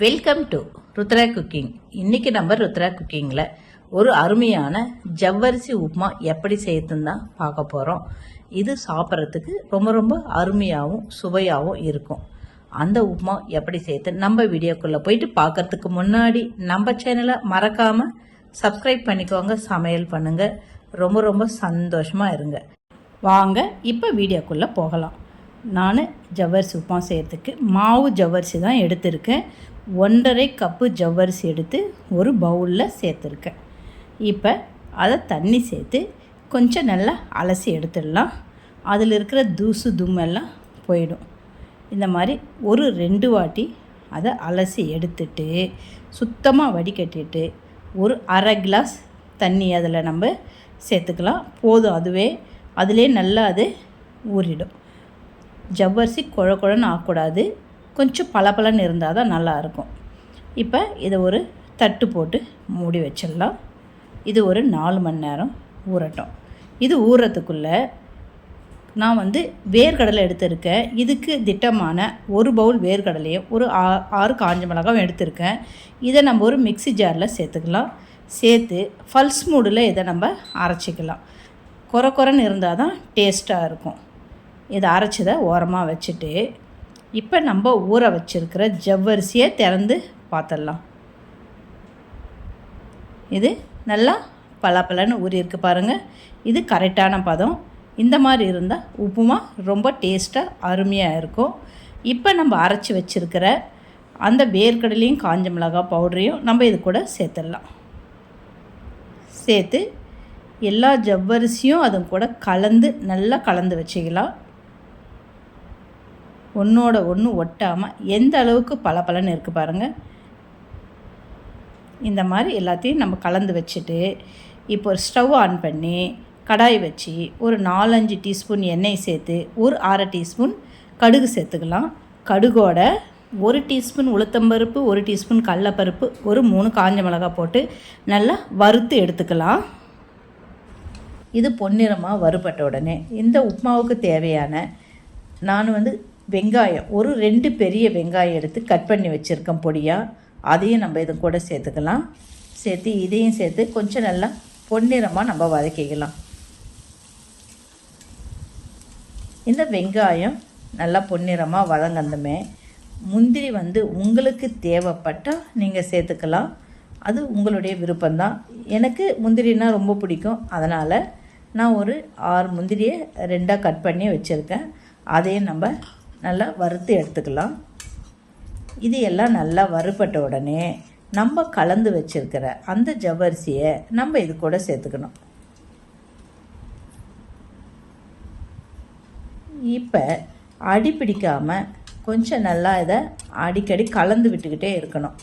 Welcome to Rudra cooking இன்னைக்கு நம்ம ருத்ரா குக்கிங்கில் ஒரு அருமையான ஜவ்வரிசி உப்புமா எப்படி செய்யறதுன்னு தான் பார்க்க போகிறோம் இது சாப்பிட்றதுக்கு ரொம்ப ரொம்ப அருமையாகவும் சுவையாகவும் இருக்கும். அந்த உப்புமா எப்படி செய்யறது நம்ம வீடியோக்குள்ளே போயிட்டு பார்க்கறதுக்கு முன்னாடி நம்ம சேனலை மறக்காமல் சப்ஸ்கிரைப் பண்ணிக்கோங்க சமையல் பண்ணுங்க. ரொம்ப ரொம்ப சந்தோஷமாக இருங்க. வாங்க இப்போ வீடியோக்குள்ளே போகலாம். நான் ஜவ்வரிசி உப்புமா செய்கிறதுக்கு மாவு ஜவ்வரிசி தான் எடுத்திருக்கேன். ஒன்றரை கப்பு ஜவ்வரிசி எடுத்து ஒரு பவுலில் சேர்த்துருக்கேன். இப்போ அதை தண்ணி சேர்த்து கொஞ்சம் நல்லா அலசி எடுத்துடலாம். அதில் இருக்கிற தூசு தும்மெல்லாம் போயிடும். இந்த மாதிரி ஒரு ரெண்டு வாட்டி அதை அலசி எடுத்துட்டு சுத்தமாக வடிகட்டிட்டு ஒரு அரை கிளாஸ் தண்ணி அதில் நம்ம சேர்த்துக்கலாம். போதும் அதுவே. அதிலே நல்லா அது ஊறிடும். ஜவ்வரிசி குழ குழன்னு ஆகக்கூடாது கொஞ்சம் பளபளன்னு இருந்தால் தான் நல்லாயிருக்கும். இப்போ இதை ஒரு தட்டு போட்டு மூடி வச்சிடலாம். இது ஒரு நாலு மணி நேரம் ஊறட்டும். இது ஊறத்துக்குள்ளே நான் வந்து வேர்க்கடலை எடுத்திருக்கேன். இதுக்கு திட்டமான ஒரு பவுல் வேர்க்கடலையும் ஒரு ஆ ஆறு காஞ்ச மிளகாவும் எடுத்திருக்கேன். இதை நம்ம ஒரு மிக்ஸி ஜாரில் சேர்த்துக்கலாம். சேர்த்து ஃபல்ஸ் மூடில் இதை நம்ம அரைச்சிக்கலாம். குறை குறைன்னு இருந்தால் தான் டேஸ்ட்டாக இருக்கும். இதை அரைச்சதை ஓரமாக வச்சுட்டு இப்போ நம்ம ஊற வச்சுருக்கிற ஜவ்வரிசியை திறந்து பார்த்துடலாம். இது நல்லா பலாப்பலன்னு ஊறியிருக்கு பாருங்கள் இது கரெக்டான பதம். இந்த மாதிரி இருந்தால் உப்புமா ரொம்ப டேஸ்ட்டாக அருமையாக இருக்கும். இப்போ நம்ம அரைச்சி வச்சுருக்கிற அந்த வேர்க்கடலையும் காஞ்ச மிளகாய் பவுடரையும் நம்ம இது கூட சேர்த்துடலாம். சேர்த்து எல்லா ஜவ்வரிசியும் அது கூட கலந்து நல்லா கலந்து வச்சுக்கலாம். ஒன்றோட ஒன்று ஒட்டாமல் எந்த அளவுக்கு பளபளன்னு இருக்குது பாருங்கள் இந்த மாதிரி எல்லாத்தையும் நம்ம கலந்து வச்சுட்டு இப்போ ஒரு ஸ்டவ் ஆன் பண்ணி கடாய் வச்சு ஒரு நாலஞ்சு டீஸ்பூன் எண்ணெய் சேர்த்து ஒரு அரை டீஸ்பூன் கடுகு சேர்த்துக்கலாம். கடுகோட ஒரு டீஸ்பூன் உளுத்தம்பருப்பு ஒரு டீஸ்பூன் கடலப்பருப்பு ஒரு மூணு காஞ்ச மிளகாய் போட்டு நல்லா வறுத்து எடுத்துக்கலாம். இது பொன்னிறமாக வறுபட்ட உடனே இந்த உப்புமாவுக்கு தேவையான நான் வந்து வெங்காயம் ஒரு ரெண்டு பெரிய வெங்காயம் எடுத்து கட் பண்ணி வச்சுருக்கேன் பொடியாக அதையும் நம்ம இது கூட சேர்த்துக்கலாம். சேர்த்து இதையும் சேர்த்து கொஞ்சம் நல்லா பொன்னிறமாக நம்ம வதக்கிக்கலாம். இந்த வெங்காயம் நல்லா பொன்னிறமாக வதங்கந்தமே முந்திரி வந்து உங்களுக்கு தேவைப்பட்டால் நீங்கள் சேர்த்துக்கலாம். அது உங்களுடைய விருப்பம்தான். எனக்கு முந்திரினா ரொம்ப பிடிக்கும். அதனால் நான் ஒரு ஆறு முந்திரியை ரெண்டாக கட் பண்ணி வச்சுருக்கேன். அதையும் நம்ம நல்லா வறுத்து எடுத்துக்கலாம். இது எல்லாம் நல்லா வறுபட்ட உடனே நம்ம கலந்து வச்சுருக்கிற அந்த ஜவ்வரிசியை நம்ம இது கூட சேர்த்துக்கணும். இப்போ அடி பிடிக்காமல் கொஞ்சம் நல்லா இதை அடிக்கடி கலந்து விட்டுக்கிட்டே இருக்கணும்.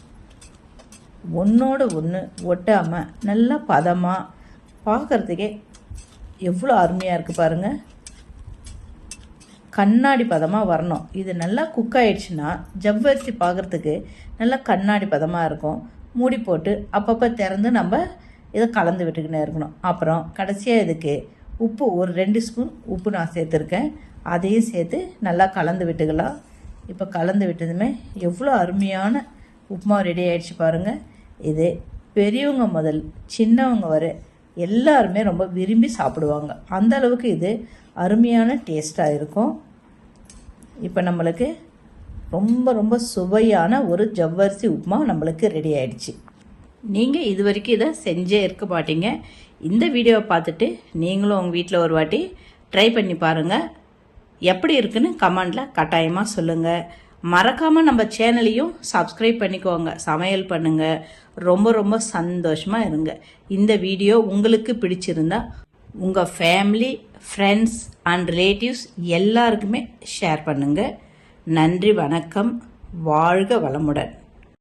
ஒன்றோட ஒன்று ஒட்டாமல் நல்லா பதமாக பார்க்குறதுக்கே எவ்வளோ அருமையாக இருக்குது பாருங்கள் கண்ணாடி பதமாக வரணும். இது நல்லா குக் ஆயிடுச்சுன்னா ஜவ்வரிசி பார்க்குறதுக்கு நல்லா கண்ணாடி பதமாக இருக்கும். மூடி போட்டு அப்பப்போ திறந்து நம்ம இதை கலந்து விட்டுக்கினே இருக்கணும். அப்புறம் கடைசியாக இதுக்கு உப்பு ஒரு ரெண்டு ஸ்பூன் உப்பு நான் சேர்த்துருக்கேன். அதையும் சேர்த்து நல்லா கலந்து விட்டுக்கலாம். இப்போ கலந்து விட்டதுமே எவ்வளோ அருமையான உப்புமா ரெடி ஆயிடுச்சு பாருங்கள் இது பெரியவங்க முதல் சின்னவங்க வரை எல்லாருமே ரொம்ப விரும்பி சாப்பிடுவாங்க. அந்த அளவுக்கு இது அருமையான டேஸ்ட்டாக இருக்கும். இப்போ நம்மளுக்கு ரொம்ப ரொம்ப சுவையான ஒரு ஜவ்வரிசி உப்புமா நம்மளுக்கு ரெடி ஆயிடுச்சு. நீங்கள் இது வரைக்கும் இதை செஞ்சே இருக்க மாட்டீங்க. இந்த வீடியோவை பார்த்துட்டு நீங்களும் உங்கள் வீட்டில் ஒரு வாட்டி ட்ரை பண்ணி பாருங்கள் எப்படி இருக்குன்னு கமெண்டில் கட்டாயமாக சொல்லுங்கள் மறக்காமல் நம்ம சேனலையும் சப்ஸ்கிரைப் பண்ணிக்கோங்க. சமையல் பண்ணுங்கள் ரொம்ப ரொம்ப சந்தோஷமாக இருங்க. இந்த வீடியோ உங்களுக்கு பிடிச்சிருந்தா உங்கள் ஃபேமிலி ஃப்ரெண்ட்ஸ் அண்ட் ரிலேட்டிவ்ஸ் எல்லாருக்குமே ஷேர் பண்ணுங்கள் நன்றி வணக்கம். வாழ்க வளமுடன்.